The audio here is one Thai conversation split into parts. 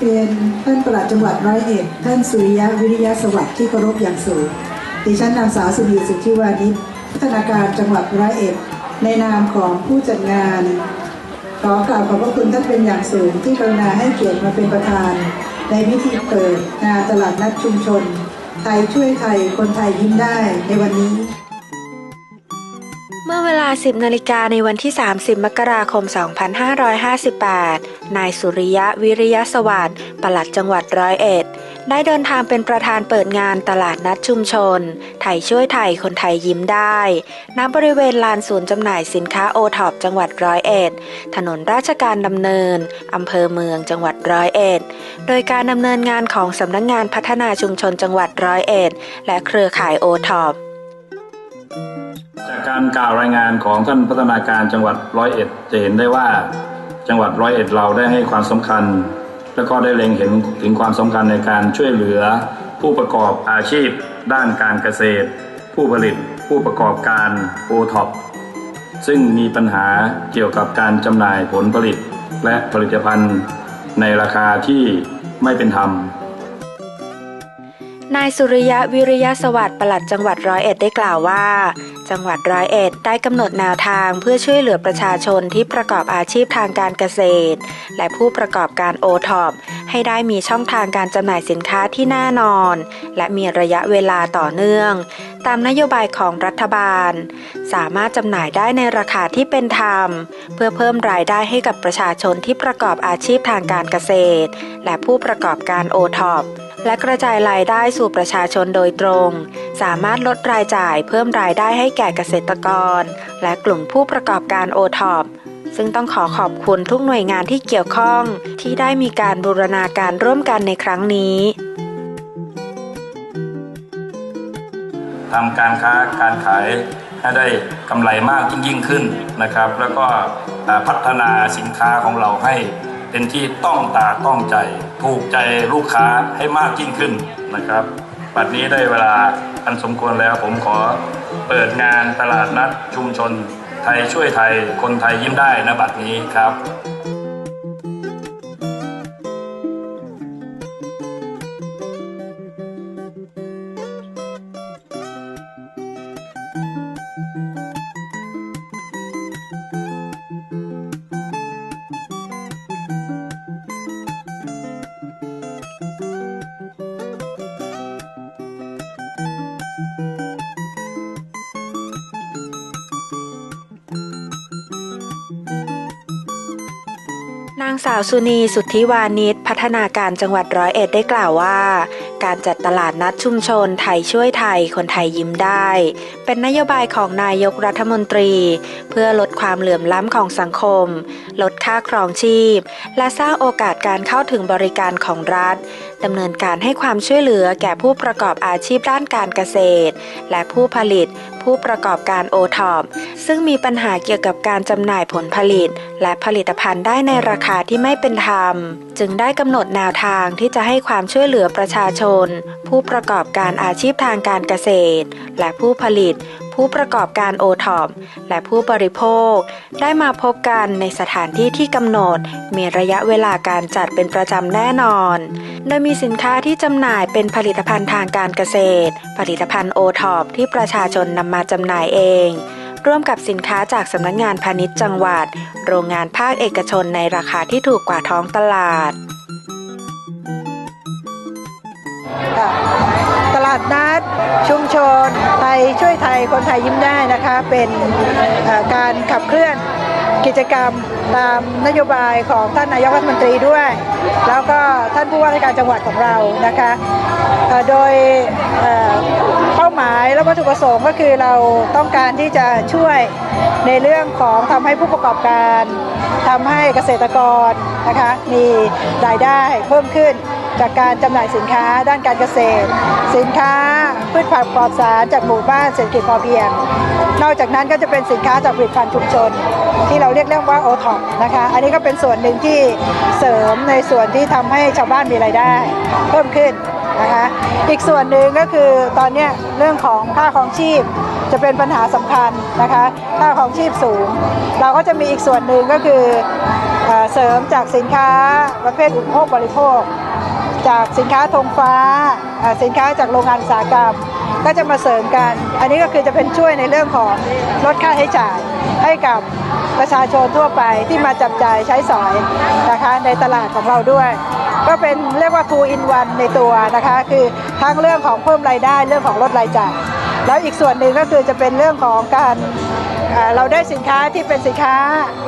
เรียนท่านประหลัดจังหวัดร้อยเอ็ดท่านสุริยะวิริยะสวัสดิ์ที่เคารพอย่างสูงดิฉันนางสาวสุนีสุทธิวานิชพัฒนาการจังหวัดร้อยเอ็ด ในนามของผู้จัดงาน ขอกล่าวขอบพระคุณท่านเป็นอย่างสูงที่กรุณาให้เกียรติมาเป็นประธาน ในพิธีเปิดงานตลาดนัดชุมชน ไทยช่วยไทยคนไทยยิ้มได้ในวันนี้ 10นาฬิกาในวันที่ 30 มกราคม 2558 นายสุริยะวิริยสวัสดิ์ปลัดจังหวัดร้อยเอ็ด ได้เดินทางเป็นประธานเปิดงานตลาดนัดชุมชน ไทยช่วยไทยคนไทยยิ้มได้ ณ บริเวณลานศูนย์จำหน่ายสินค้าโอท็อปจังหวัดร้อยเอ็ด ถนนราชการดำเนิน อำเภอเมืองจังหวัดร้อยเอ็ด โดยการดำเนินงานของสำนักงงานพัฒนาชุมชนจังหวัดร้อยเอ็ด และเครือข่ายโอท็อป จากการกล่าวรายงานของท่านพัฒนาการจังหวัดร้อยเอ็ดจะเห็นได้ว่าจังหวัดร้อยเอ็ดเราได้ให้ความสำคัญ และก็ได้เล็งเห็นถึงความสำคัญในการช่วยเหลือ ผู้ประกอบอาชีพ ด้านการเกษตร ผู้ผลิต ผู้ประกอบการโอท็อปซึ่งมีปัญหาเกี่ยวกับการจำหน่ายผลผลิต และผลิตภัณฑ์ในราคาที่ไม่เป็นธรรมนายสุริยะวิริยสวัสดิ์ปลัดจังหวัดร้อยเอ็ดได้กล่าวว่า จังหวัดร้อยเอ็ดได้กำหนดแนวทางเพื่อช่วยเหลือประชาชนที่ประกอบอาชีพทางการเกษตร และผู้ประกอบการโอท็อปให้ได้มีช่องทางการจำหน่ายสินค้าที่แน่นอน และมีระยะเวลาต่อเนื่อง ตามนโยบายของรัฐบาล สามารถจำหน่ายได้ในราคาที่เป็นธรรม เพื่อเพิ่มรายได้ให้กับประชาชนที่ประกอบอาชีพทางการเกษตร และผู้ประกอบการโอท็อป และกระจายรายได้สู่ประชาชนโดยตรง สามารถลดรายจ่ายเพิ่มรายได้ให้แก่เกษตรกร และกลุ่มผู้ประกอบการโอท็อปซึ่งต้องขอขอบคุณทุกหน่วยงานที่เกี่ยวข้อง ที่ได้มีการบูรณาการร่วมกันในครั้งนี้ทำการค้าการขายให้ได้กำไรมากยิ่งขึ้นนะครับ แล้วก็พัฒนาสินค้าของเราให้ เป็นที่ต้องตาต้องใจ ถูกใจลูกค้าให้มากยิ่งขึ้นนะครับบัดนี้ได้เวลาอันสมควรแล้วผมขอเปิดงานตลาดนัดชุมชน ไทยช่วยไทยคนไทยยิ้มได้นะบัดนี้ครับางสาวสุนีสุทธิวานิชพัฒนาการจังหวัดร้อยเอ็ดได้กล่าวว่า การจัดตลาดนัดชุมชนไทยช่วยไทยคนไทยยิ้มได้ เป็นนโยบายของนายกรัฐมนตรี เพื่อลดความเหลื่อมล้ำของสังคม ลดค่าครองชีพ และสร้างโอกาสการเข้าถึงบริการของรัฐ ดำเนินการให้ความช่วยเหลือแก่ผู้ประกอบอาชีพด้านการเกษตร และผู้ผลิต ผู้ประกอบการโอทอปซึ่งมีปัญหาเกี่ยวกับการจำหน่ายผลผลิต และผลิตภัณฑ์ได้ในราคาที่ไม่เป็นธรรม จึงได้กำหนดแนวทางที่จะให้ความช่วยเหลือประชาชน ผู้ประกอบการอาชีพทางการเกษตร และผู้ผลิต ผู้ประกอบการโอท็อปและผู้บริโภค ได้มาพบกันในสถานที่ที่กำหนด มีระยะเวลาการจัดเป็นประจำแน่นอน โดยมีสินค้าที่จำหน่ายเป็นผลิตภัณฑ์ทางการเกษตร ผลิตภัณฑ์โอท็อปที่ประชาชนนำมาจำหน่ายเอง ร่วมกับสินค้าจากสำนักงานพาณิชย์จังหวัด โรงงานภาคเอกชนในราคาที่ถูกกว่าท้องตลาดตลาดนัด ชุมชนไทยช่วยไทยคนไทยยิ้มได้นะคะ เป็นการขับเคลื่อนกิจกรรมตามนโยบายของท่านนายกรัฐมนตรีด้วย แล้วก็ท่านผู้ว่าราชการจังหวัดของเรานะคะโดยเอ่อเป้าหมายและวัตถุประสงค์ก็คือเราต้องการที่จะช่วยในเรื่องของทำให้ผู้ประกอบการทำให้เกษตรกรนะคะมีรายได้เพิ่มขึ้น จากการจำหน่ายสินค้าด้านการเกษตร สินค้าพืชผักปลอดสารจากหมู่บ้านเศรษฐกิจพอเพียง นอกจากนั้นก็จะเป็นสินค้าจากผลิตภัณฑ์ชุมชน ที่เราเรียกเรียกว่าโอท็อปนะคะอันนี้ก็เป็นส่วนหนึ่งที่เสริมในส่วนที่ทำให้ชาวบ้านมีรายได้ เพิ่มขึ้นนะคะอีกส่วนหนึ่งก็คือตอนนี้เรื่องของค่าของชีพจะเป็นปัญหาสำคัญนะคะค่าของชีพสูง เราก็จะมีอีกส่วนหนึ่งก็คืออเสริมจากสินค้าประเภทอุปโภคบริโภค จากสินค้าธงฟ้าสินค้าจากโรงงานอุตสาหกรรม ก็จะมาเสริมกัน อันนี้ก็คือจะเป็นช่วยในเรื่องของลดค่าใช้จ่ายให้กับประชาชนทั่วไปที่มาจับจ่ายใช้สอยนะคะในตลาดของเราด้วย ก็เป็นเรียกว่า two in one ในตัวนะคะคือทั้งเรื่องของเพิ่มรายได้เรื่องของลดรายจ่ายแล้วอีกส่วนหนึ่งก็คือจะเป็นเรื่องของการเราได้สินค้าที่เป็นสินค้า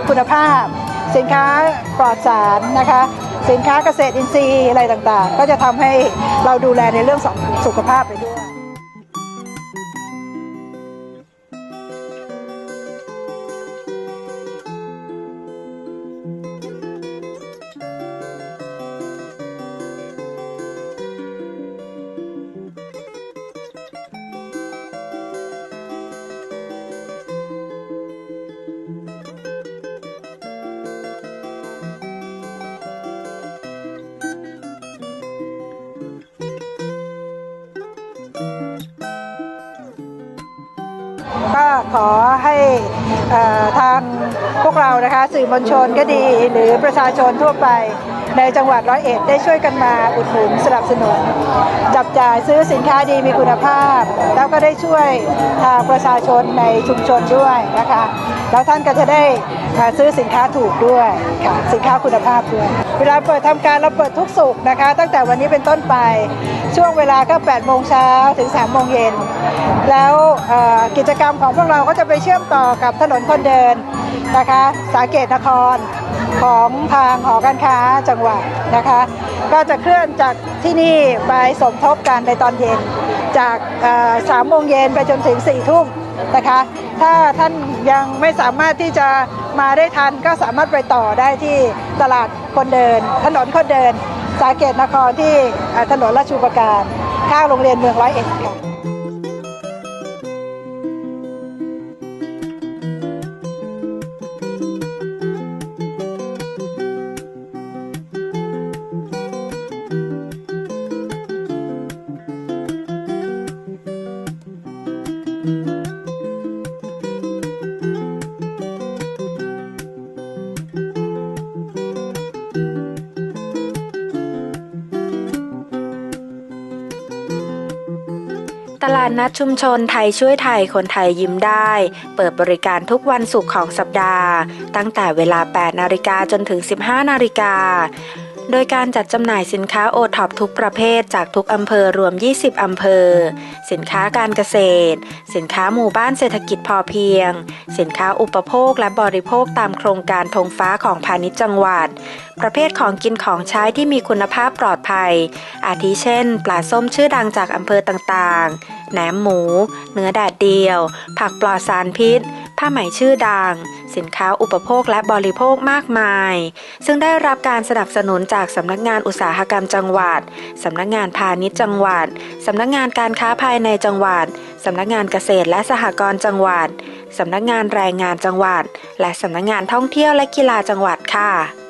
คุณภาพ สินค้าปลอดสารนะคะ สินค้าเกษตรอินทรีย์อะไรต่างๆ ก็จะทำให้เราดูแลในเรื่องของสุขภาพไปด้วย ก็ขอให้ทางพวกเรานะคะสื่อมวลชนก็ดีหรือประชาชนทั่วไป ในจังหวัดร้อยเอ็ดได้ช่วยกันมาอุดหนุนสนับสนุน จับจ่ายซื้อสินค้าดีมีคุณภาพ แล้วก็ได้ช่วยทางประชาชนในชุมชนด้วยนะคะ แล้วท่านก็จะได้ซื้อสินค้าถูกด้วยค่ะสินค้าคุณภาพด้วยเวลาเปิดทำการเราเปิดทุกสุกร์นะคะ ตั้งแต่วันนี้เป็นต้นไปช่วงเวลาก็8โมงเช้าถึง3โมงเย็นแล้วกิจกรรมของพวกเราก็จะไปเชื่อมต่อกับถนนคนเดินนะคะ สาเกตนคร ของทางหอการค้าจังหวัดนะคะ ก็จะเคลื่อนจากที่นี่ไปสมทบกันในตอนเย็น จากสามโมงเย็นไปจนถึง4ี่ทุ่มนะคะ ถ้าท่านยังไม่สามารถที่จะมาได้ทันก็สามารถไปต่อได้ที่ตลาดคนเดิน ถนนคนเดิน สาเกตนครที่ถนนราชูปการข้างโรงเรียนเมืองร้อยเอ็ดค่ะ ตลาดนัดชุมชนไทยช่วยไทยคนไทยยิ้มได้ เปิดบริการทุกวันศุกร์ของสัปดาห์ ตั้งแต่เวลา 8 นาฬิกาจนถึง 15 นาฬิกาโดยการจัดจำหน่ายสินค้าโอท็อปทุกประเภทจากทุกอำเภอรวม 20 อำเภอ สินค้าการเกษตร สินค้าหมู่บ้านเศรษฐกิจพอเพียง สินค้าอุปโภคและบริโภคตามโครงการธงฟ้าของพาณิชย์จังหวัด ประเภทของกินของใช้ที่มีคุณภาพปลอดภัย อาทิเช่น ปลาส้มชื่อดังจากอำเภอต่างๆ แหนมหมู เนื้อแดดเดียว ผักปลอดสารพิษ ผ้าไหมชื่อดัง สินค้าอุปโภคและบริโภคมากมาย ซึ่งได้รับการสนับสนุนจากสำนักงานอุตสาหกรรมจังหวัด สำนักงานพาณิชย์จังหวัด สำนักงานการค้าภายในจังหวัด สำนักงานเกษตรและสหกรณ์จังหวัด สำนักงานแรงงานจังหวัด และสำนักงานท่องเที่ยวและกีฬาจังหวัดค่ะ